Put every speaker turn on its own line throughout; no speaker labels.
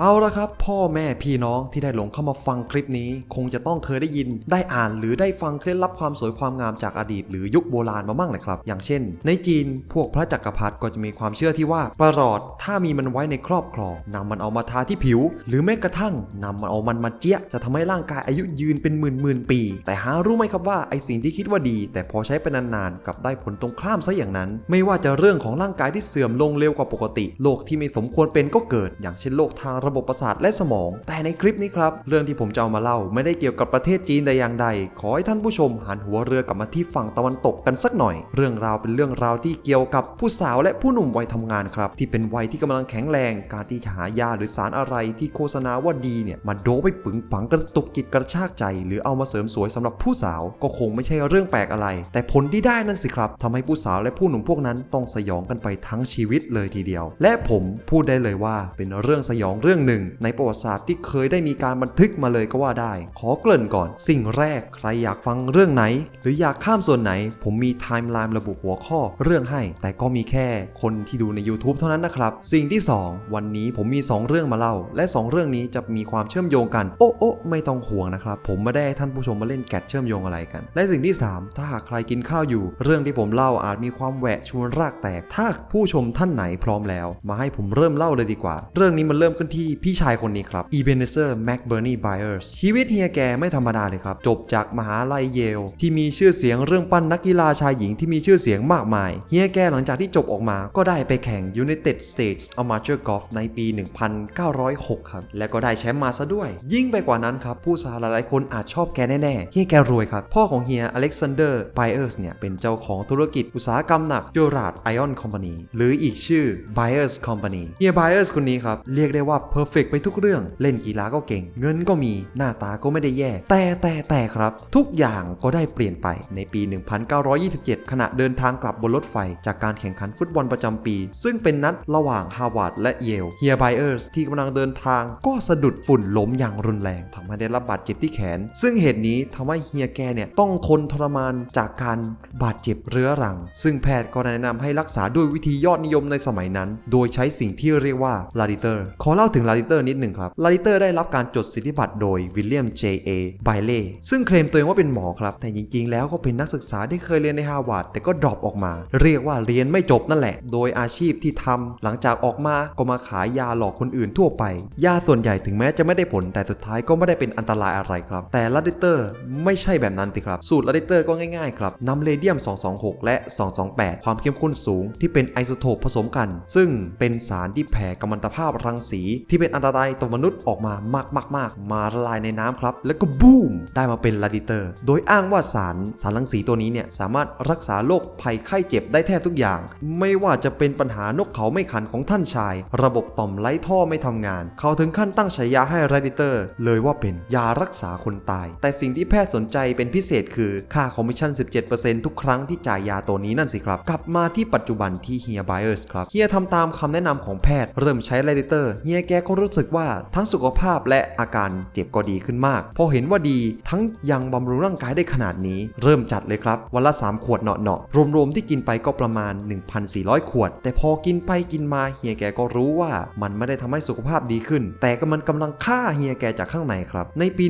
เอาละครับ พ่อแม่พี่น้องที่ได้หลงเข้ามาฟังคลิปนี้ คงจะต้องเคยได้ยิน ได้อ่านหรือได้ฟังเคล็ดลับความสวยความงามจากอดีต หรือยุคโบราณมาบ้างเลยครับ อย่างเช่น ในจีนพวกพระจักรพรรดิก็จะมีความเชื่อที่ว่าประหลอดถ้ามีมันไว้ในครอบครองนำมันเอามาทาที่ผิว หรือแม้กระทั่งนำมันเอามันมาเจี๊ยจะทำให้ร่างกายอายุยืนเป็นหมื่นหมื่นปี แต่หารู้ไหมครับว่าไอสิ่งที่คิดว่าดี แต่พอใช้ไปนานๆกลับได้ผลตรงข้ามซะอย่างนั้น ไม่ว่าจะเรื่องของร่างกายที่เสื่อมลงเร็วกว่าปกติโรคที่ไม่สมควรเป็นก็เกิด อย่างเช่นโรคทางระบบประสาทและสมอง แต่ในคลิปนี้ครับ เรื่องที่ผมจะเอามาเล่า ไม่ได้เกี่ยวกับประเทศจีนแต่อย่างใด ขอให้ท่านผู้ชมหันหัวเรือกลับมาที่ฝั่งตะวันตกกันสักหน่อย เรื่องราวเป็นเรื่องราวที่เกี่ยวกับผู้สาวและผู้หนุ่มวัยทำงานครับ ที่เป็นวัยที่กำลังแข็งแรง การที่หายาหรือสารอะไรที่โฆษณาว่าดีเนี่ยมาโดไปปึงปังกระตุกจิตกระชากใจ หรือเอามาเสริมสวยสำหรับผู้สาวก็คงไม่ใช่เรื่องแปลกอะไร แต่ผลที่ได้นั่นสิครับทำให้ผู้สาวและผู้หนุ่มพวกนั้นต้องสยองกันไปทั้งชีวิตเลยทีเดียว และผมพูดได้เลยว่าเป็นเรื่องสยองเรื่องหนึ่ง ในประวัติศาสตร์ที่เคยได้มีการบันทึกมาเลยก็ว่าได้ ขอเกริ่นก่อน สิ่งแรกใครอยากฟังเรื่องไหน หรืออยากข้ามส่วนไหน ผมมีไทม์ไลน์ระบุหัวข้อเรื่องให้ แต่ก็มีแค่คนที่ดูใน YouTube เท่านั้นนะครับ สิ่งที่ 2 วันนี้ผมมี 2 เรื่องมาเล่า และ 2 เรื่องนี้จะมีความเชื่อมโยงกัน โอ้โอ้ไม่ต้องห่วงนะครับ ผมไม่ได้ท่านผู้ชมมาเล่นแกะเชื่อมโยงอะไรกัน และสิ่งที่ 3 ถ้าหากใครกินข้าวอยู่ เรื่องที่ผมเล่าอาจมีความแหวะชวนรากแตก ถ้าผู้ชมท่านไหนพร้อมแล้ว มาให้ผมเริ่มเล่าเลยดีกว่า เรื่องนี้มันเริ่มขึ้นที่พี่ชายคนนี้ครับ e b e n e z e r McBurney Byers ชีวิตเฮียแกไม่ธรรมดาเลยครับ จบจากมหาลัยเยล ที่มีชื่อเสียงเรื่องปั้นนักกีฬาชายหญิงที่มีชื่อเสียงมากมาย เฮียแกหลังจากที่จบออกมาก็ได้ไปแข่ง United States Amateur Golf ในปี 1906 ครับ และก็ได้แชมป์มาซะด้วย ยิ่งไปกว่านั้นครับ ผู้สาหลายคนอาจชอบแกแน่ๆ เฮียแกรวยครับ พ่อของเฮียอเล็กซานเดอร์ไบเออร์สเนี่ย เป็นเจ้าของธุรกิจอุตสาหกรรมหนัก j o r a d Ion Company หรืออีกชื่อ Byers Company เฮีย Byers คนนี้ครับเรียกได้ว่า perfect ไปทุกเรื่อง เล่นกีฬาก็เก่ง เงินก็มีหน้าตาก็ไม่ได้แย่ แต่แต่แต่ครับ ทุกอย่างก็ได้เปลี่ยนไปในปี 1927 ขณะเดินทางกลับบนรถไฟ จากการแข่งขันฟุตบอลประจำปี ซึ่งเป็นนัดระหว่างฮาวาดและเยลเฮีย Byers ที่กำลังเดินทางก็สะดุดฝุ่นล้มอย่างรุนแรงทำให้ได้รับบาดเจ็บที่แขน ซึ่งเหตุนี้ทำให้เฮียแกเนี่ยต้องทนทรมานจากการบาดเจ็บเรื้อรัง ซึ่งแพทย์ก็แนะนำให้รักษาด้วยวิธียอดนิยมในสมัยนั้น โดยใช้สิ่งที่เรียกว่าลาดิเตอร์ขอเล่าถึงลาดิเตอร์นิดหนึ่งครับ ลาดิเตอร์ได้รับการจดสิทธิบัตรโดยวิลเลียม J. A. ไบเล่ซึ่งเคลมตัวเองว่าเป็นหมอครับ แต่จริงๆ แล้วก็เป็นนักศึกษาที่เคยเรียนในฮาร์วาร์ดแต่ก็ดรอปออกมา เรียกว่าเรียนไม่จบนั่นแหละ โดยอาชีพที่ทำหลังจากออกมาก็มาขายยาหลอกคนอื่นทั่วไป ยาส่วนใหญ่ถึงแม้จะไม่ได้ผลแต่สุดท้ายก็ไม่ได้เป็นอันตรายอะไรครับ แต่ลาดิเตอร์ไม่ใช่แบบนั้นติครับสูตรลาดิเตอร์ก็ง่ายๆครับนำเรเดียม 226 และ 228 ความเข้มข้นสูงที่เป็นไอโซโทปผสมกัน ซึ่งเป็นสารที่แผ่กัมมันตภาพรังสีที่เป็นอันตรายต่อมนุษย์ออกมามากๆๆมาละลายในน้ำครับ แล้วก็บูมได้มาเป็นลาดิเตอร์ โดยอ้างว่าสารสารรังสีตัวนี้เนี่ยสามารถรักษาโรคภัยไข้เจ็บได้แทบทุกอย่าง ไม่ว่าจะเป็นปัญหานกเขาไม่ขันของท่านชาย ระบบต่อมไร้ท่อไม่ทำงาน เขาถึงขั้นตั้งฉายาให้ลาดิเตอร์ เลยว่าเป็นยารักษาคนตาย แต่สิ่งที่แพทย์สนใจเป็นพิเศษคือค่าคอมมิชชั่น 17%ทุกครั้งที่จ่ายยาตัวนี้นั่นสิครับ กลับมาที่ปัจจุบันที่เฮียไบเออร์สครับเฮียทำตามคำแนะนำของแพทย์เริ่มใช้ลาดิเตอร์เฮียแกก็รู้สึกว่าทั้งสุขภาพและอาการเจ็บก็ดีขึ้นมาก พอเห็นว่าดีทั้งยังบำรุงร่างกายได้ขนาดนี้ เริ่มจัดเลยครับ วันละ 3 ขวดเนาะๆรวมๆที่กินไปก็ประมาณ 1,400 ขวด แต่พอกินไปกินมาเฮียแกก็รู้ว่ามันไม่ได้ทำให้สุขภาพดีขึ้น แต่ก็มันกำลังฆ่าเฮียแกจากข้างในครับ ในปี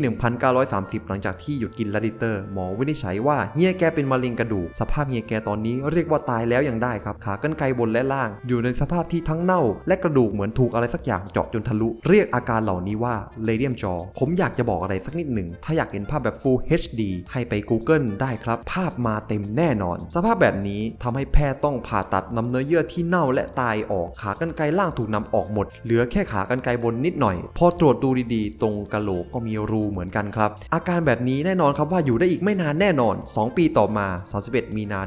1930 หลังจากที่หยุดกินลาดิเตอร์หมอวินิจฉัยว่าเฮียแกเป็นมะเร็งกระดูกสภาพเฮียแกตอนนี้เรียกว่าตายแล้วยังได้ครับ ขากรรไกรบนและล่าง อยู่ในสภาพที่ทั้งเน่า และกระดูกเหมือนถูกอะไรสักอย่างเจาะจนทะลุ เรียกอาการเหล่านี้ว่าเลเดียมจอ ผมอยากจะบอกอะไรสักนิดหนึ่ง ถ้าอยากเห็นภาพแบบ Full HD ให้ไป Google ได้ครับ ภาพมาเต็มแน่นอน สภาพแบบนี้ทำให้แพทย์ต้องผ่าตัดนำเนื้อเยื่อที่เน่าและตายออก ขากรรไกรล่างถูกนำออกหมด เหลือแค่ขากรรไกรบนนิดหน่อย พอตรวจดูดีๆ ตรงกะโหลกก็มีรูเหมือนกันครับ อาการแบบนี้แน่นอนครับว่าอยู่ได้อีกไม่นานแน่นอน 2 ปีต่อมา 31 มีนา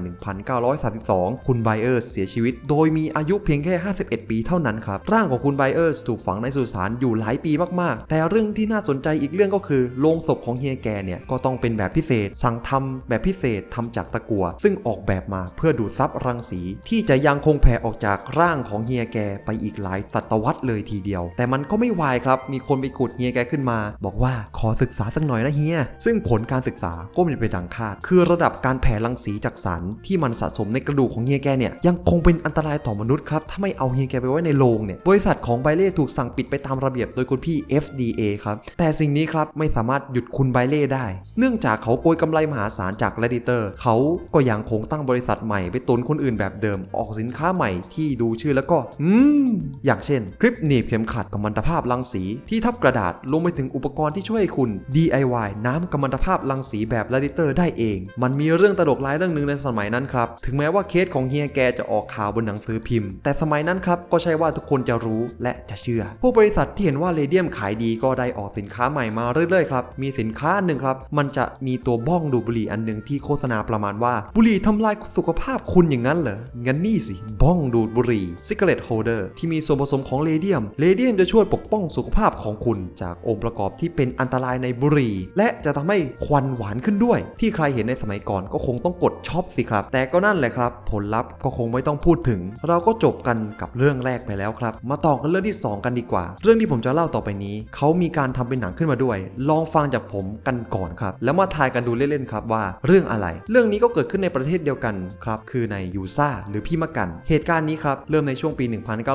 1932 คุณไบเออร์เสียชีวิต โดยมีอายุเพียงแค่ 51 ปีเท่านั้นครับ ร่างของคุณไบเออร์ถูกฝังในสุสานอยู่หลายปีมากๆ แต่เรื่องที่น่าสนใจอีกเรื่องก็คือโลงศพของเฮียแกเนี่ยก็ต้องเป็นแบบพิเศษ สั่งทำแบบพิเศษทำจากตะกั่วซึ่งออกแบบมาเพื่อดูดซับรังสี ที่จะยังคงแผ่ออกจากร่างของเฮียแกไปอีกหลายศตวรรษเลยทีเดียว แต่มันก็ไม่วายครับ มีคนไปขุดเฮียแกขึ้นมา บอกว่าขอศึกษาสักหน่อยนะเฮีย ซึ่งผลการศึกษาก็ไม่เป็นไปดังคาด คือระดับการแผ่รังสีจากสารที่มันสะสมในกระดูกของเฮียแกเนี่ยยังคงเป็นอันตรายต่อมนุษย์ครับ ถ้าไม่เอาเฮียแกไปไว้ในโรงเนี่ย บริษัทของไบเล่ถูกสั่งปิดไปตามระเบียบโดยคุณพี่ FDA ครับ แต่สิ่งนี้ครับไม่สามารถหยุดคุณไบเล่ได้ เนื่องจากเขาโกยกำไรมหาศาลจาก Redditor เขาก็ยังคงตั้งบริษัทใหม่ไปตุนคนอื่นแบบเดิม ออกสินค้าใหม่ที่ดูชื่อแล้วก็ อืม อย่างเช่น คลิปหนีบเข็มขัดกัมมันตภาพรังสี ที่ทับกระดาษรวมไปถึงอุปกรณ์ที่ช่วยคุณ DIY น้ำกัมมันตภาพรังสีแบบ Redditor ได้เอง มันมีเรื่องตลกร้ายเรื่องหนึ่งในสมัยนั้นครับ ถึงแม้ว่าเคสของเฮียแกจะออกข่าวบนหนังสือพิมพ์ แต่สมัยนั้นครับก็ใช่ว่าทุกคนจะรู้และจะเชื่อพวกบริษัทที่เห็นว่าเรเดียมขายดีก็ได้ออกสินค้าใหม่มาเรื่อยๆครับ มีสินค้าหนึ่งครับ มันจะมีตัวบ้องดูดบุหรี่อันหนึ่งที่โฆษณาประมาณว่า บุหรี่ทำลายสุขภาพคุณอย่างนั้นเหรอ งั้นนี่สิ บ้องดูดบุหรี่ cigarette holder ที่มีส่วนผสมของเรเดียมเรเดียมจะช่วยปกป้องสุขภาพของคุณ จากองค์ประกอบที่เป็นอันตรายในบุหรี่ และจะทำให้ควันหวานขึ้นด้วย ที่ใครเห็นในสมัยก่อนก็คงต้องกดช็อปสิครับ แต่ก็นั่นแหละครับ ผลลัพธ์ก็คงไม่ต้องพูดถึง เราก็จบกันกับเรื่องแรกไปแล้วครับ มาต่อกันเรื่องที่ 2 กันดีกว่าเรื่องที่ผมจะเล่าต่อไปนี้ เขามีการทำเป็นหนังขึ้นมาด้วย ลองฟังจากผมกันก่อนครับ แล้วมาทายกันดูเล่นๆครับว่าเรื่องอะไร เรื่องนี้ก็เกิดขึ้นในประเทศเดียวกันครับ คือในยูซ่าหรือพี่มะกัน เหตุการณ์นี้ครับ เริ่มในช่วงปี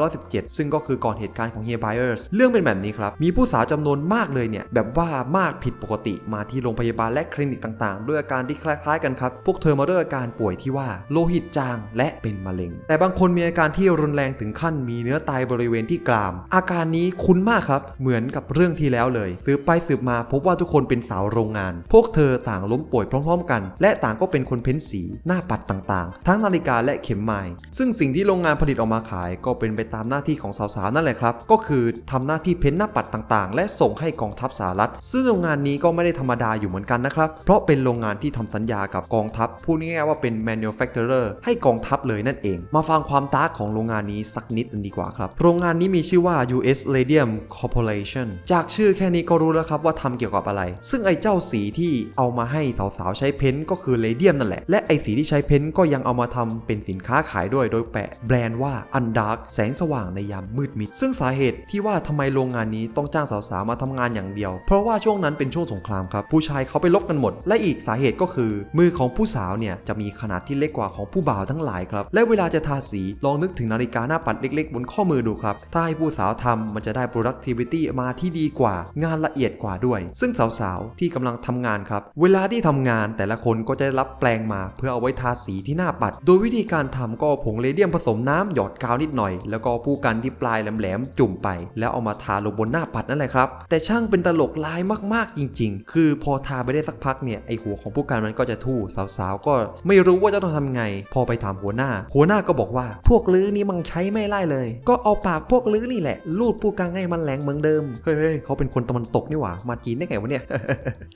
1917 ซึ่งก็คือก่อนเหตุการณ์ของเฮียไบเออร์สเรื่องเป็นแบบนี้ครับ มีผู้สาวจำนวนมากเลยเนี่ย แบบว่ามากผิดปกติ มาที่โรงพยาบาลและคลินิกต่างๆ ด้วยอาการที่คล้ายๆกันครับ พวกเธอมาด้วยอาการป่วยที่ว่าโลหิตจางและเป็นมะเร็ง แต่บางคนมีอาการที่รุนแรงถึงขั้นมีเนื้อตายบริเวณที่กราม อาการนี้คุ้นมากครับ เหมือนกับเรื่องที่แล้วเลย สืบไปสืบมาพบว่าทุกคนเป็นสาวโรงงาน พวกเธอต่างล้มป่วยพร้อม ๆ กัน และต่างก็เป็นคนเพ้นสีหน้าปัดต่างๆ ทั้งนาฬิกาและเข็มไม้ซึ่งสิ่งที่โรงงานผลิตออกมาขาย ก็เป็นไปตามหน้าที่ของสาวๆนั่นแหละครับ ก็คือทำหน้าที่เพ้นหน้าปัดต่างๆ และส่งให้กองทัพสหรัฐ ซึ่งโรงงานนี้ก็ไม่ได้ธรรมดาอยู่เหมือนกันนะครับ เพราะเป็นโรงงานที่ทำสัญญากับกองทัพพูดง่ายๆว่าเป็น manufacturer ให้กองทัพเลยนั่นเอง มาฟังความตาของโรงงานนี้สักนิดดีกว่าครับ โรงงานนี้มีชื่อว่า US Radium Corporation จากชื่อแค่นี้ก็รู้แล้วครับว่าทำเกี่ยวกับอะไร ซึ่งไอ้เจ้าสีที่เอามาให้สาวๆใช้เพ้นท์ก็คือเรเดียมนั่นแหละ และไอ้สีที่ใช้เพ้นท์ก็ยังเอามาทำเป็นสินค้าขายด้วยโดยแปะแบรนด์ว่า Undark แสงสว่างในยามมืดมิด ซึ่งสาเหตุที่ว่าทำไมโรงงานนี้ต้องจ้างสาวๆมาทำงานอย่างเดียว เพราะว่าช่วงนั้นเป็นช่วงสงครามครับ ผู้ชายเขาไปลบกันหมด และอีกสาเหตุก็คือ มือของผู้สาวเนี่ยจะมีขนาดที่เล็กกว่าของผู้บ่าวทั้งหลายครับ และเวลาจะทาสีลองนึกถึงนาฬิกาหน้าปัดเล็ก ๆ บนข้อมือดูครับ ถ้าให้ผู้สาวทำมันจะได้ productivity มาที่ดีกว่างานละเอียดกว่าด้วย ซึ่งสาวๆ ที่กำลังทำงานครับ เวลาที่ทำงานแต่ละคนก็จะได้รับแปลงมา เพื่อเอาไว้ทาสีที่หน้าปัด โดยวิธีการทำก็ผงเรเดียมผสมน้ำหยอดกาวนิดหน่อย แล้วก็ผู้กันที่ปลายแหลมๆจุ่มไป แล้วเอามาทาลงบนหน้าปัดนั่นแหละครับ แต่ช่างเป็นตลกลายมากๆจริง ๆ คือพอทาไปได้สักพักเนี่ยไอหัวของผู้กันมันก็จะทู่สาวๆ ก็ไม่รู้ว่าจะต้องทำไง พอไปถามหัวหน้า หัวหน้าก็บอกว่าพวกลื้อนี่มันใช้ไม่ไล่เลย ก็เอาปากพวกลื้อนี่แหละลููดผู้กันให้มันแหลงเหมือนเดิม เฮ้ยเขาเป็นคนตะวันตกนี่หว่า มาจีนได้ไงวะเนี่ย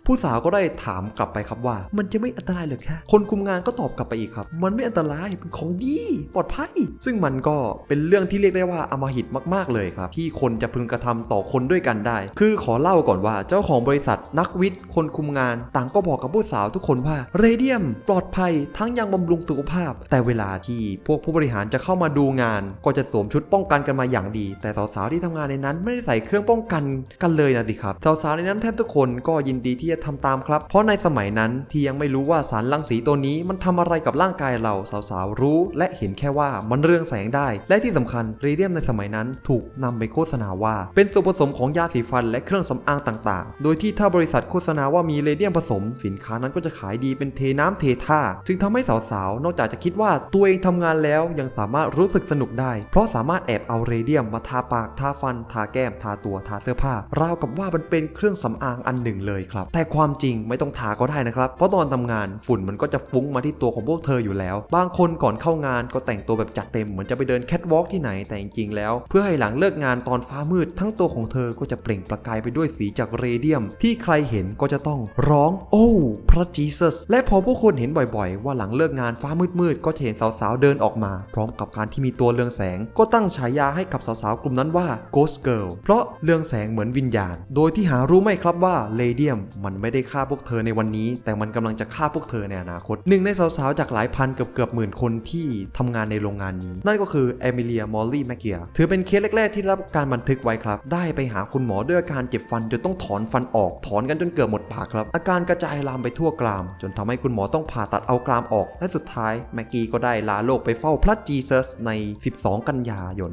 ผู้สาวก็ได้ถามกลับไปครับว่า มันจะไม่อันตรายหรือคะคนคุมงานก็ตอบกลับไปอีกครับ มันไม่อันตรายเป็นของดีปลอดภัย ซึ่งมันก็เป็นเรื่องที่เรียกได้ว่าอมหิตมาก ๆเลยครับ ที่คนจะพึงกระทำต่อคนด้วยกันได้ คือขอเล่าก่อนว่าเจ้าของบริษัทนักวิทย์ คนคุมงาน ต่างก็บอกกับผู้สาวทุกคนว่าเรเดียม ปลอดภัยทั้งยังบำรุงสุขภาพ แต่เวลาที่พวกผู้บริหารจะเข้ามาดูงาน ก็จะสวมชุดป้องกันกันมาอย่างดี แต่สาวๆที่ทำงานในนั้นไม่ได้ใส่เครื่องป้องกันกันเลยนะสิครับสาวๆในนั้นแทบทุกคนก็ยินดีที่จะทำตามครับ เพราะในสมัยนั้นที่ยังไม่รู้ว่าสารรังสีตัวนี้มันทำอะไรกับร่างกายเราสาวๆรู้ และเห็นแค่ว่ามันเรืองแสงได้ และที่สำคัญเรเดียมในสมัยนั้นถูกนำไปโฆษณาว่า เป็นส่วนผสมของยาสีฟันและเครื่องสำอางต่างๆ โดยที่ถ้าบริษัทโฆษณาว่ามีเรเดียมผสม สินค้านั้นก็จะขายดีเป็นเทน้ำเทท่า จึงทำให้สาวๆนอกจากจะคิดว่าตัวเองทำงานแล้วยังสามารถรู้สึกสนุกได้ เพราะสามารถแอบเอาเรเดียมมาทาปากทาฟัน ทาแก้ม ทาตัว ทาเสื้อผ้าราวกับว่ามันเป็นเครื่องสำอางอันหนึ่งเลยครับ แต่ความจริงไม่ต้องทาก็ได้นะครับ เพราะตอนทำงานฝุ่นมันก็จะฟุ้งมาที่ตัวของพวกเธออยู่แล้ว บางคนก่อนเข้างานก็แต่งตัวแบบจัดเต็มเหมือนจะไปเดินแคทวอล์กที่ไหน แต่จริงๆแล้ว เพื่อให้หลังเลิกงานตอนฟ้ามืด ทั้งตัวของเธอก็จะเปล่งประกายไปด้วยสีจากเรเดียม ที่ใครเห็นก็จะต้องร้อง โอ้พระจีซัสและพอผู้คนเห็นบ่อยๆ ว่าหลังเลิกงานฟ้ามืดๆก็จะเห็นสาวๆเดินออกมา พร้อมกับการที่มีตัวเรืองแสง ก็ตั้งฉายาให้กับสาวๆกลุ่มนั้นว่า Ghost Girl เพราะเรืองแสงเหมือนวิญญาณ โดยที่หารู้ไหมครับว่าเรเดียมมันไม่ได้ฆ่าพวกเธอในวันนี้ แต่มันกำลังจะฆ่าพวกเธอในอนาคตหนึ่งในสาวๆ จากหลายพันเกือบเกือบหมื่นคนที่ทำงานในโรงงานนี้ นั่นก็คือเอมิเลียมอลลี่แมกเกียถือเป็นเคสแรกๆ ที่รับการบันทึกไว้ครับ ได้ไปหาคุณหมอด้วยอาการเจ็บฟันจนต้องถอนฟันออกถอนกันจนเกือบหมดปากครับ อาการกระจายลามไปทั่วกราม จนทำให้คุณหมอต้องผ่าตัดเอากรามออก และสุดท้ายแมกกี้ก็ได้ลาโลกไปเฝ้าพระจีซัสใน 12 กันยายน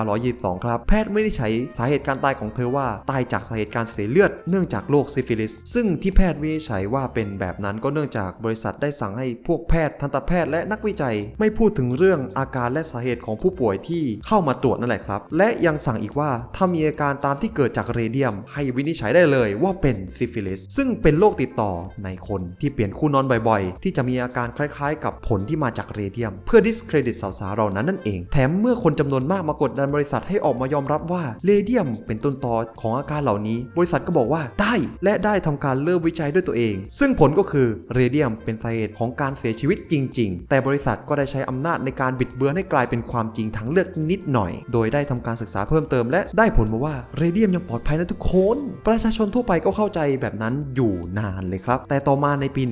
1922 ครับแพทย์ไม่ได้ใช้สาเหตุการตายของเธอว่าตายจากสาเหตุการเสียเลือดเนื่องจากโรคซิฟิลิส ซึ่งที่แพทย์วินิจฉัยว่าเป็นแบบนั้นก็เนื่องจากบริษัทได้สั่งให้พวกแพทย์ทันตแพทย์และนักวิจัย ไม่พูดถึงเรื่องอาการและสาเหตุของผู้ป่วยที่เข้ามาตรวจนั่นแหละครับ และยังสั่งอีกว่าถ้ามีอาการตามที่เกิดจากเรเดียม ให้วินิจฉัยได้เลยว่าเป็นซิฟิลิส ซึ่งเป็นโรคติดต่อในคนที่เปลี่ยนคู่นอนบ่อยๆ ที่จะมีอาการคล้ายๆ กับผลที่มาจากเรเดียม เพื่อ discredit สาวๆเหล่านั้นนั่นเอง แถมเมื่อคนจำนวนมากมากดดันบริษัทให้ออกมายอมรับว่าเรเดียมเป็นต้นตอของอาการเหล่านี้ บริษัทก็บอกว่าได้และได้ทำการเริ่มวิจัยด้วยตัวเอง ซึ่งผลก็คือเรเดียมเป็นสาเหตุของการเสียชีวิตจริง ๆ แต่บริษัทก็ได้ใช้อำนาจในการบิดเบือนให้กลายเป็นความจริงทางเลือกนิดหน่อย โดยได้ทำการศึกษาเพิ่มเติม และได้ผลมาว่าเรเดียมยังปลอดภัยนะทุกคน ประชาชนทั่วไปก็เข้าใจแบบนั้นอยู่นานเลยครับ แต่ต่อมาในปี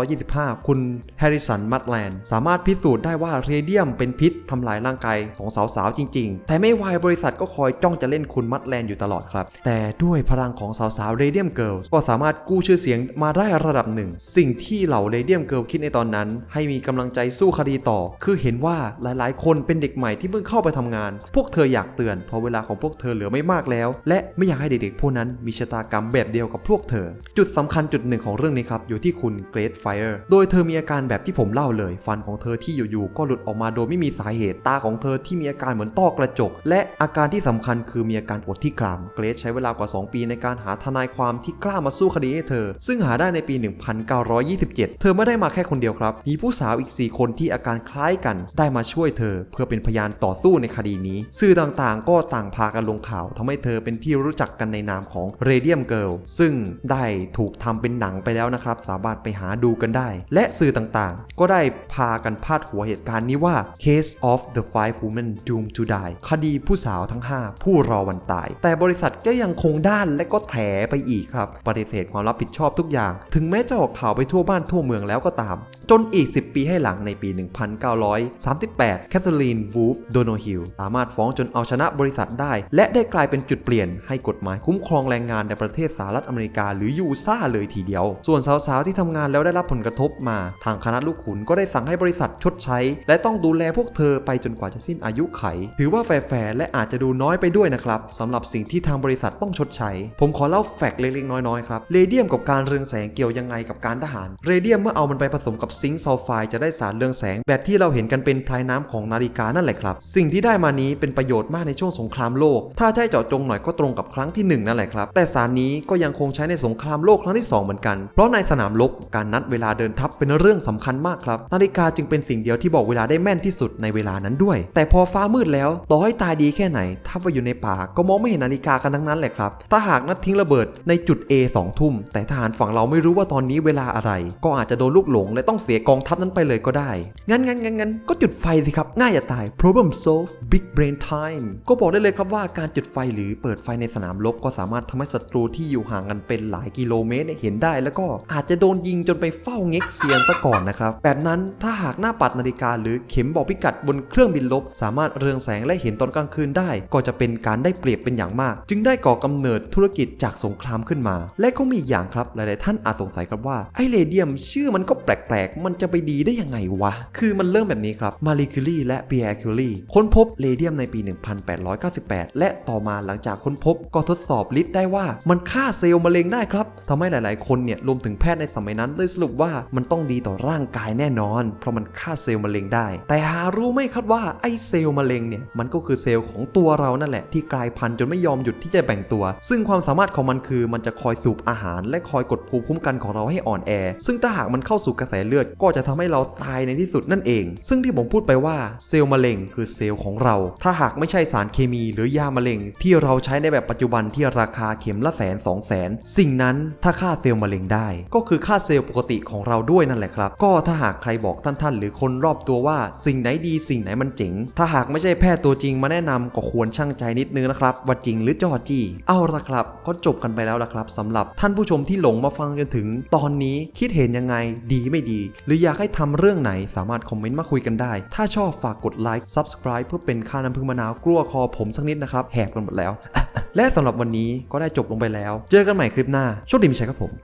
1925 คุณแฮร์ริสัน มัตแลนด์ สามารถพิสูจน์ได้ว่าเรเดียมเป็นพิษทำลายร่างกายของสาวๆจริง ๆ แต่ไม่วายบริษัทก็คอยจ้องจะเล่นคุณมัตแลนอยู่ตลอดครับ แต่ด้วยพลังของสาวๆเรเดียมเกิลก็สามารถกู้ชื่อเสียงมาได้ระดับหนึ่ง สิ่งที่เหล่าเรเดียมเกิลคิดในตอนนั้น ให้มีกำลังใจสู้คดีต่อ คือเห็นว่าหลายๆ คนเป็นเด็กใหม่ที่เพิ่งเข้าไปทำงาน พวกเธออยากเตือนเพราะเวลาของพวกเธอเหลือไม่มากแล้ว และไม่อยากให้เด็กๆพวกนั้นมีชะตากรรมแบบเดียวกับพวกเธอ จุดสำคัญจุดหนึ่งของเรื่องนี้ครับอยู่ที่คุณเกรทไฟเออร์โดยเธอมีอาการแบบที่ผมเล่าเลย ฟันของเธอที่อยู่ๆก็หลุดออกมาโดยไม่มีสาเหตุตาของเธอที่มีอาการเหมือนต้อกระจก และอาการที่สำคัญคือมีอาการปวดที่กราม เกรทใช้เวลากว่า 2 ปีในการหาทนายความที่กล้ามาสู้คดีให้เธอ ซึ่งหาได้ในปี 1927 เธอไม่ได้มาแค่คนเดียวครับ มีผู้สาวอีก 4 คนที่อาการคล้ายกัน ได้มาช่วยเธอ เพื่อเป็นพยานต่อสู้ในคดีนี้ สื่อต่างๆ ก็ต่างพากันลงข่าวทำให้เธอเป็นที่รู้จักกันในนามของ Radium Girl ซึ่งได้ถูกทำเป็นหนังไปแล้วนะครับ สามารถไปหาดูกันได้ และสื่อต่างๆ ก็ได้พากันพาดหัวเหตุการณ์นี้ว่า Case of the Five Women Doomed to Die คดีผู้สาวทั้ง5 ผู้รอวันตาย แต่บริษัทก็ยังคงด้านและก็แถไปอีกครับ ปฏิเสธความรับผิดชอบทุกอย่าง ถึงแม้จะออกข่าวไปทั่วบ้านทั่วเมืองแล้วก็ตาม จนอีก 10 ปีให้หลังในปี 1938 แคทเธอรีนวูฟโดโนฮิลสามารถฟ้องจนเอาชนะบริษัทได้ และได้กลายเป็นจุดเปลี่ยนให้กฎหมายคุ้มครองแรงงานในประเทศสหรัฐอเมริกาหรือยูซ่าเลยทีเดียว ส่วนสาวๆที่ทำงานแล้วได้รับผลกระทบมา ทางคณะลูกขุนก็ได้สั่งให้บริษัทชดใช้ และต้องดูแลพวกเธอไปจนกว่าจะสิ้นอายุไข ถือว่าแฟร์และอาจจะดูน้อยไปด้วยนะครับสำหรับสิ่งที่ทางบริษัทต้องชดใช้ ผมขอเล่าแฟกต์เล็กๆน้อยๆครับเรเดียมกับการเรืองแสงเกี่ยวยังไงกับการทหาร เรเดียมเมื่อเอามันไปผสมกับซิงค์ซัลไฟด์จะได้สารเรืองแสง แบบที่เราเห็นกันเป็นพลายน้ำของนาฬิกานั่นแหละครับ สิ่งที่ได้มานี้เป็นประโยชน์มากในช่วงสงครามโลก ถ้าให้เจาะจงหน่อยก็ตรงกับครั้งที่หนึ่งนั่นแหละครับ แต่สารนี้ก็ยังคงใช้ในสงครามโลกครั้งที่สองเหมือนกัน เพราะในสนามรบการนัดเวลาเดินทัพเป็นเรื่องสำคัญมากครับ นาฬิกาจึงเป็นสิ่งเดียวที่บอกเวลาได้แม่นที่สุดในเวลานั้นด้วย แต่พอฟ้ามืดแล้ว ต่อให้ตาดีแค่ไหนถ้าไปอยู่ในป่าก็มองไม่เห็นนาฬิกากันทั้งนั้นแหละครับ ถ้าหากนัดทิ้งระเบิดในจุด A สองทุ่ม แต่ทหารฝั่งเราไม่รู้ว่าตอนนี้เวลาอะไร ก็อาจจะโดนลูกหลง และต้องเสียกองทัพนั้นไปเลยก็ได้ งั้นงั้นงั้นงั้นก็จุดไฟสิครับ ง่ายจะตาย problem solve big brain time ก็บอกได้เลยครับว่าการจุดไฟหรือเปิดไฟในสนามรบก็สามารถทำให้ศัตรูที่อยู่ห่างกันเป็นหลายกิโลเมตรเนี่ยเห็นได้ แล้วก็อาจจะโดนยิงจนไปเฝ้าเง็กเซียนซะก่อนนะครับแบบนั้นถ้าหากหน้าปัดนาฬิกาหรือเข็มบอกพิกัดบนเครื่องบินลบ สามารถเรืองแสงและเห็นตอนกลางคืนได้ก็จะเป็นการได้เปรียบเป็นอย่างมาก จึงได้ก่อกำเนิดธุรกิจจากสงครามขึ้นมา และก็มีอีกอย่างครับหลายๆ ท่านอาจสงสัยครับว่าไอเรเดียมชื่อมันก็แปลกๆ มันจะไปดีได้ยังไงวะ คือมันเริ่มแบบนี้ครับมารีคิวรีและเปียร์คิวรีค้นพบเรเดียมในปี 1898 และต่อมาหลังจากค้นพบก็ทดสอบฤทธิ์ได้ว่ามันฆ่าเซลล์มะเร็งได้ครับทำให้หลาย ๆ คนเนี่ยรวมถึงแพทย์ในสมัยนั้นเลยสรุปว่ามันต้องดีต่อร่างกายแน่นอน เพราะมันฆ่าเซลล์มะเร็งได้ แต่หารู้ไหมครับว่าไอเซลล์มะเร็งเนี่ยมันก็คือเซลล์ของตัวเรานั่นแหละที่กลายพันธุ์จนไม่ยอมหยุดที่จะแบ่งตัว ซึ่งความสามารถของมันคือมันจะคอยสูบอาหาร และคอยกดภูมิคุ้มกันของเราให้อ่อนแอ ซึ่งถ้าหากมันเข้าสู่กระแสเลือดก็จะทำให้เราตายในที่สุดนั่นเอง ซึ่งที่ผมพูดไปว่าเซลล์มะเร็งคือเซลล์ของเรา ถ้าหากไม่ใช่สารเคมีหรือยามะเร็ง ที่เราใช้ในแบบปัจจุบันที่ราคาเข็มละแสนสองแสนสิ่งนั้นถ้าฆ่าเซลล์มะเร็งได้ ก็คือฆ่าเซลล์ปกติของเราด้วยนั่นแหละครับ ก็ถ้าหากใครบอกท่านๆหรือคนรอบตัวว่า สิ่งไหนดีสิ่งไหนมันเจ๋งถ้าหากไม่ใช่แพทย์ตัวจริงมาแนะนำก็ควรช่างใจนิดนึงนะครับ ว่าจริงหรือจอจี้ เอาละครับก็จบกันไปแล้วละครับสำหรับท่านผู้ชมที่หลงมาฟังจนถึงตอนนี้คิดเห็นยังไงดีไม่ดี หรืออยากให้ทำเรื่องไหนสามารถคอมเมนต์มาคุยกันได้ ถ้าชอบฝากกดไลค์ Subscribe เพื่อเป็นค่าน้ำพึ่งมะนาวกลัวคอผมสักนิดนะครับแหบกันหมดแล้ว และสำหรับวันนี้ก็ได้จบลงไปแล้ว เจอกันใหม่คลิปหน้าโชคดีมีชัยครับผม